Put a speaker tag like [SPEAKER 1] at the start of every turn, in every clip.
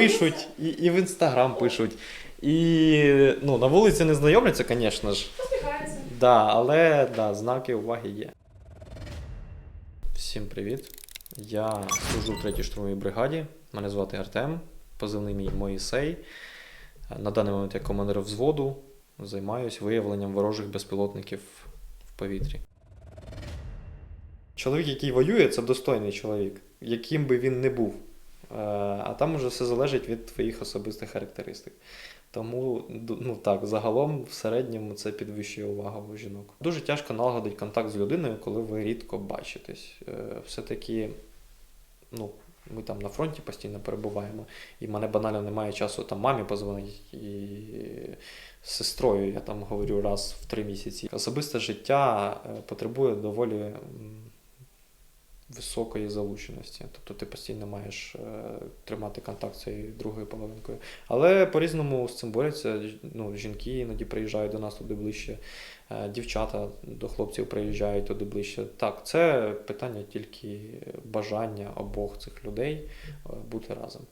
[SPEAKER 1] пишуть, і, і в інстаграм пишуть. І ну, на вулиці не знайомляться, звісно ж. Да, але да, знаки уваги є. Всім привіт. Я служу в 3-й штурмовій бригаді. Мене звати Артем, позивний мій Моїсей. На даний момент я командир взводу. Займаюся виявленням ворожих безпілотників в повітрі. Чоловік, який воює, це достойний чоловік, яким би він не був. Е, А там уже все залежить від твоїх особистих характеристик. Тому ну так, загалом в середньому це підвищує увагу у жінок. Дуже тяжко налагодити контакт з людиною, коли ви рідко бачитесь. Е, Все-таки, ну, ми там на фронті постійно перебуваємо, і мене банально немає часу там мамі позвонити і сестрою я там говорю раз в три місяці. Особисте життя е, потребує доволі високої залученості. Тобто ти постійно маєш е, тримати контакт з цією другою половинкою. Але по-різному з цим борються. Ну, жінки іноді приїжджають до нас туди ближче, е, дівчата до хлопців приїжджають туди ближче. Так, це питання тільки бажання обох цих людей е, бути разом.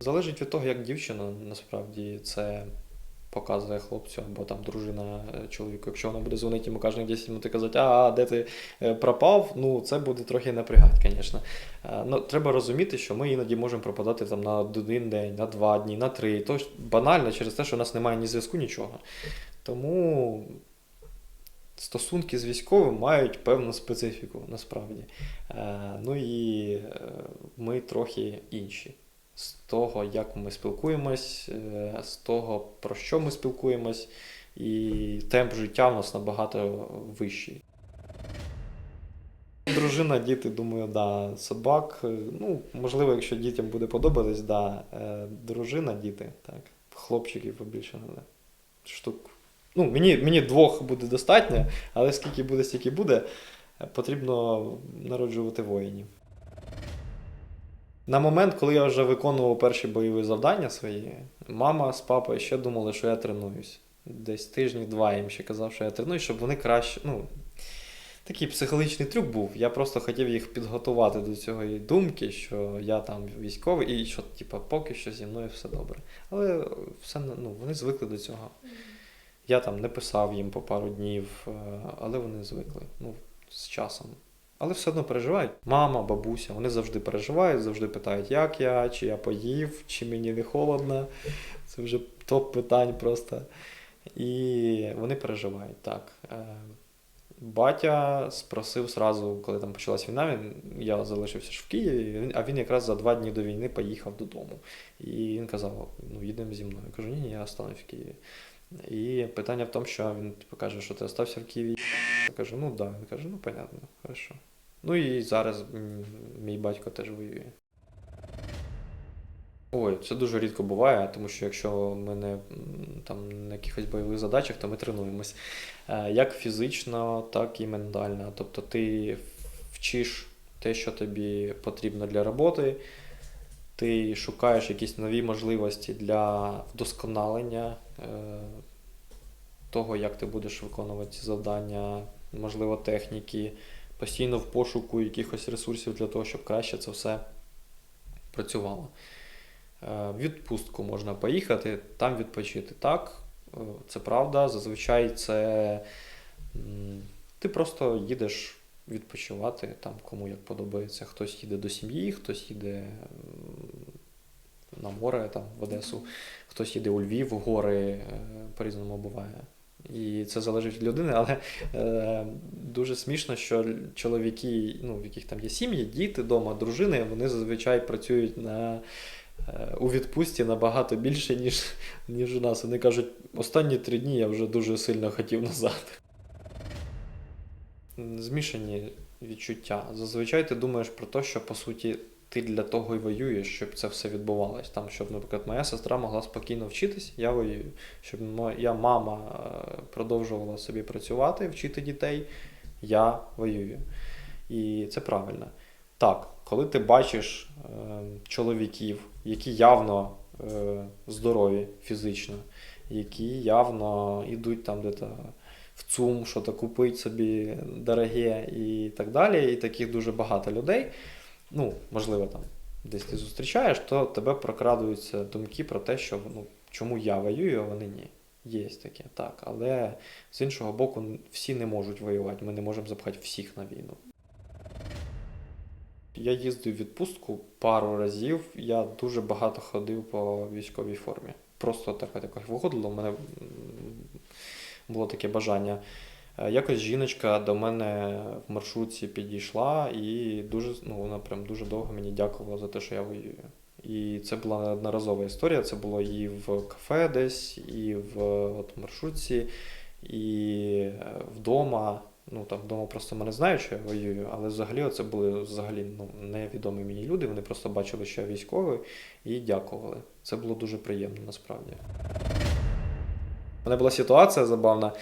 [SPEAKER 1] Залежить від того, як дівчина насправді це показує хлопцю або там дружина е, чоловіку. Якщо вона буде дзвонити йому кожні 10 минут і казати, а де ти е, пропав, ну це буде трохи напрягати, звісно. Е, Ну, треба розуміти, що ми іноді можемо пропадати там на один день, на два дні, на три. То банально через те, що у нас немає ні зв'язку, нічого. Тому стосунки з військовим мають певну специфіку насправді. Ну і ми трохи інші. З того, як ми спілкуємось, е, з того, про що ми спілкуємось, і темп життя в нас набагато вищий. Дружина, діти, думаю, да, собак. е, Ну, можливо, якщо дітям буде подобатись, да. е, Дружина, діти, так. Хлопчиків побільше треба. Штук. Ну, мені, мені двох буде достатньо, але скільки буде, стільки буде, потрібно народжувати воїнів. На момент, коли я вже виконував перші бойові завдання свої, мама з папою ще думали, що я тренуюсь. Десь тижні два їм ще казав, що я тренуюсь, щоб вони краще. Ну, такий психологічний трюк був. Я просто хотів їх підготувати до цієї думки, що я там військовий, і що, типа, поки що зі мною все добре. Але все, ну, вони звикли до цього. Я там не писав їм по пару днів, е, але вони звикли. Ну, з часом. Але все одно переживають. Мама, бабуся, вони завжди переживають, завжди питають, як я, чи я поїв, чи мені не холодно. Це вже топ питань просто. І вони переживають так. Е, Батя спросив сразу, коли там почалась війна, він, я залишився ж в Києві, а він якраз за два дні до війни поїхав додому. І він казав: ну, їдемо зі мною. Я кажу, ні, ні, я останусь в Києві. І питання в тому, що він типу, каже, що ти остався в Києві. Я кажу, ну так. Да. Він каже, ну понятно, хорошо. Ну і зараз мій батько теж воює. Ой, це дуже рідко буває, тому що якщо ми не там на якихось бойових задачах, то ми тренуємось Е, як фізично, так і ментально. Тобто ти вчиш те, що тобі потрібно для роботи, ти шукаєш якісь нові можливості для вдосконалення того, як ти будеш виконувати ці завдання, можливо, техніки, постійно в пошуку якихось ресурсів для того, щоб краще це все працювало. Е, В відпустку можна поїхати, там відпочити. Так, е, це правда. Зазвичай це ти просто їдеш відпочивати там, кому як подобається. Хтось їде до сім'ї, хтось їде на море там, в Одесу, хтось їде у Львів, в гори, е, по-різному буває. І це залежить від людини, але е, дуже смішно, що чоловіки, ну, в яких там є сім'ї, діти вдома, дружини, вони зазвичай працюють на, е, у відпустці набагато більше, ніж, ніж у нас. Вони кажуть, останні три дні я вже дуже сильно хотів назад. Змішані відчуття. Зазвичай ти думаєш про те, що по суті ти для того і воюєш, щоб це все відбувалось. Там, щоб, наприклад, моя сестра могла спокійно вчитись, я воюю. Щоб моя мама е, продовжувала собі працювати, вчити дітей, я воюю. І це правильно. Так, коли ти бачиш е, чоловіків, які явно е, здорові фізично, які явно йдуть там де-то в ЦУМ, що то купить собі дороге і так далі, і таких дуже багато людей. Ну, можливо, там десь ти зустрічаєш, то тебе прокрадуються думки про те, що ну, чому я воюю, а вони ні. Є таке, так. Але з іншого боку, всі не можуть воювати. Ми не можемо запхати всіх на війну. Я їздив відпустку пару разів. Я дуже багато ходив по військовій формі. Просто так так виходило. У мене було таке бажання. Е, Якось жіночка до мене в маршрутці підійшла і дуже, ну, вона прям дуже довго мені дякувала за те, що я воюю. І це була неодноразова історія. Це було і в кафе десь, і в от, маршрутці, і е, вдома. Ну там вдома просто мене знають, що я воюю, але взагалі це були взагалі ну, невідомі мені люди. Вони просто бачили, що я військовий, і дякували. Це було дуже приємно насправді. У мене була ситуація забавна.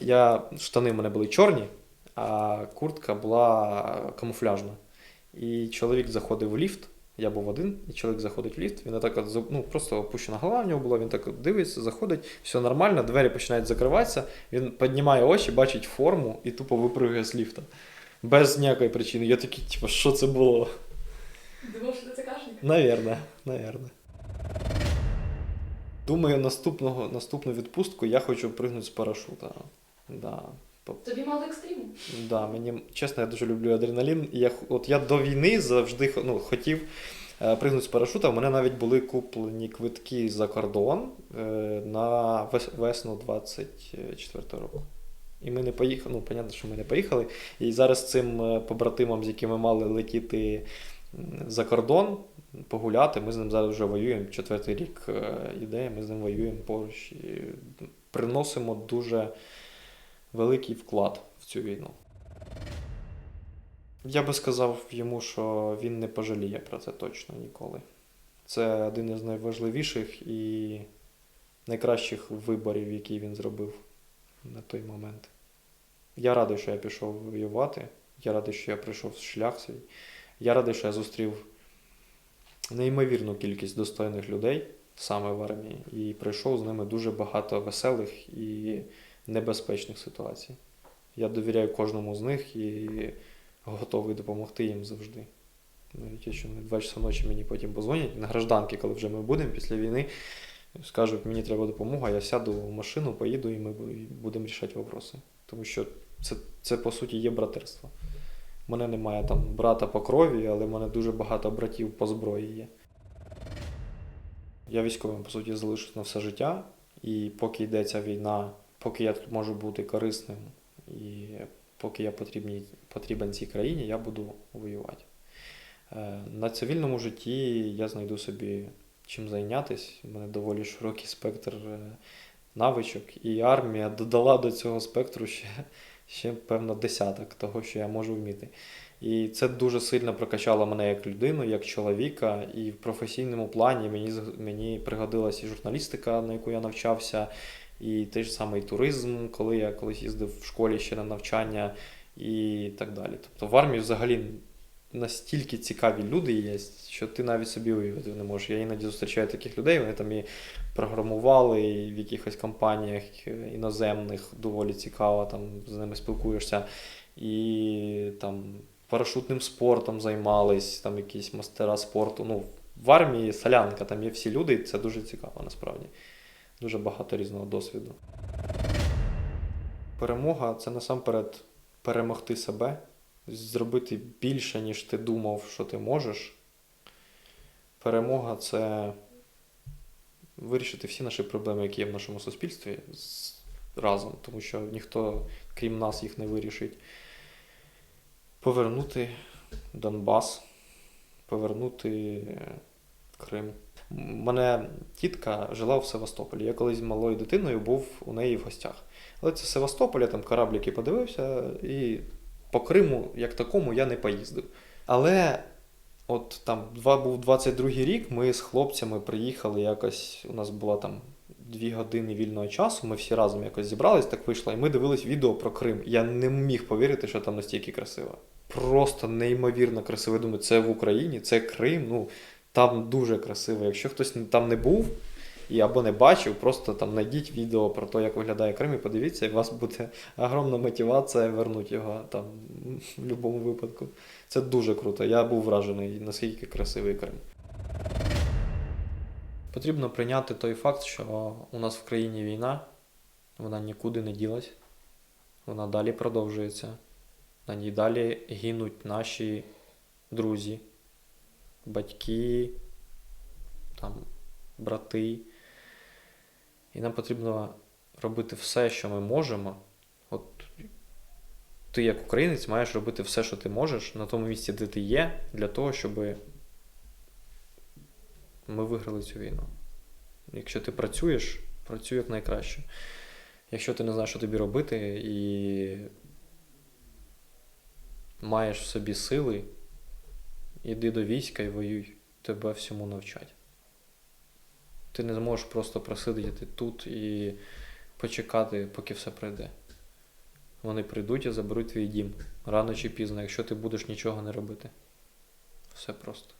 [SPEAKER 1] Я, штани в мене були чорні, а куртка була камуфляжна. І чоловік заходив в ліфт. Я був один, і чоловік заходить в ліфт. Він отак ну, просто опущена голова в нього була, він так дивиться, заходить, все нормально, двері починають закриватися. Він піднімає очі, бачить форму і тупо випрыгує з ліфта. Без ніякої причини. Я такий, типу, що це було?
[SPEAKER 2] Думав, що ти ЦКшник?
[SPEAKER 1] Наверно, наверно. Думаю, наступного, наступну відпустку я хочу пригнути з парашута. Да.
[SPEAKER 2] Тобі мало екстриму.
[SPEAKER 1] Да, мені чесно, я дуже люблю адреналін. Я, от я до війни завжди ну, хотів е, пригнути з парашута. У мене навіть були куплені квитки за кордон е, на вес- весну 24 року. І ми не поїхали. Ну, понятно, що ми не поїхали. І зараз цим е, побратимам, з якими мали летіти за кордон, погуляти, ми з ним зараз вже воюємо. Четвертий рік е, іде, ми з ним воюємо поруч і приносимо дуже великий вклад в цю війну. Я би сказав йому, що він не пожаліє про це точно ніколи. Це один із найважливіших і найкращих виборів, які він зробив на той момент. Я радий, що я пішов воювати. Я радий, що я пройшов шлях свій. Я радий, що я зустрів неймовірну кількість достойних людей саме в армії, і пройшов з ними дуже багато веселих і небезпечних ситуацій. Я довіряю кожному з них і готовий допомогти їм завжди. Навіть якщо вони 2 часа ночі мені потім позвонять на гражданки, коли вже ми будемо після війни, скажуть, мені треба допомога, я сяду в машину, поїду і ми будемо рішати вопроси. Тому що це, це по суті є братерство. Мене немає там брата по крові, але в мене дуже багато братів по зброї є. Я військовим, по суті, залишусь на все життя, і поки йде ця війна, поки я тут можу бути корисним, і поки я потрібні, потрібен цій країні, я буду воювати. Е, На цивільному житті я знайду собі чим зайнятися. У мене доволі широкий спектр е, навичок, і армія додала до цього спектру ще, ще певно десяток того, що я можу вміти. І це дуже сильно прокачало мене як людину, як чоловіка, і в професійному плані мені, мені пригодилась і журналістика, на яку я навчався, і той ж самий туризм, коли я колись їздив в школі ще на навчання і так далі. Тобто в армії взагалі настільки цікаві люди є, що ти навіть собі уявити не можеш. Я іноді зустрічаю таких людей, вони там і програмували, і в якихось компаніях е, іноземних доволі цікаво, там з ними спілкуєшся, і там парашутним спортом займались, там якісь мастера спорту. Ну, в армії солянка, там є всі люди, і це дуже цікаво насправді. Дуже багато різного досвіду. Перемога це насамперед перемогти себе, зробити більше, ніж ти думав, що ти можеш. Перемога це вирішити всі наші проблеми, які є в нашому суспільстві разом, тому що ніхто, крім нас, їх не вирішить. Повернути Донбас, повернути е, Крим. Мене тітка жила в Севастополі. Я колись малою дитиною був у неї в гостях. Але це Севастополь, я там корабліки подивився, і по Криму, як такому, я не поїздив. Але от там два, був 22-й рік, ми з хлопцями приїхали якось. У нас була там дві години вільного часу, ми всі разом якось зібрались, так вийшло, і ми дивились відео про Крим. Я не міг повірити, що там настільки красиво. Просто неймовірно красиво. Я думаю, це в Україні, це Крим. Ну там дуже красиво. Якщо хтось там не був, і або не бачив, просто там знайдіть відео про те, як виглядає Крим, і подивіться, і у вас буде огромна мотивація вернути його там в будь-якому випадку. Це дуже круто. Я був вражений, наскільки красивий Крим. Потрібно прийняти той факт, що у нас в країні війна, вона нікуди не ділась, вона далі продовжується. На ній далі гинуть наші друзі, батьки, там, брати. І нам потрібно робити все, що ми можемо. От ти, як українець, маєш робити все, що ти можеш на тому місці, де ти є, для того, щоб ми виграли цю війну. Якщо ти працюєш, працюй як найкраще. Якщо ти не знаєш, що тобі робити, і маєш в собі сили, іди до війська і воюй, тебе всьому навчать. Ти не зможеш просто просидіти тут і почекати, поки все пройде. Вони прийдуть і заберуть твій дім рано чи пізно, якщо ти будеш нічого не робити. Все просто.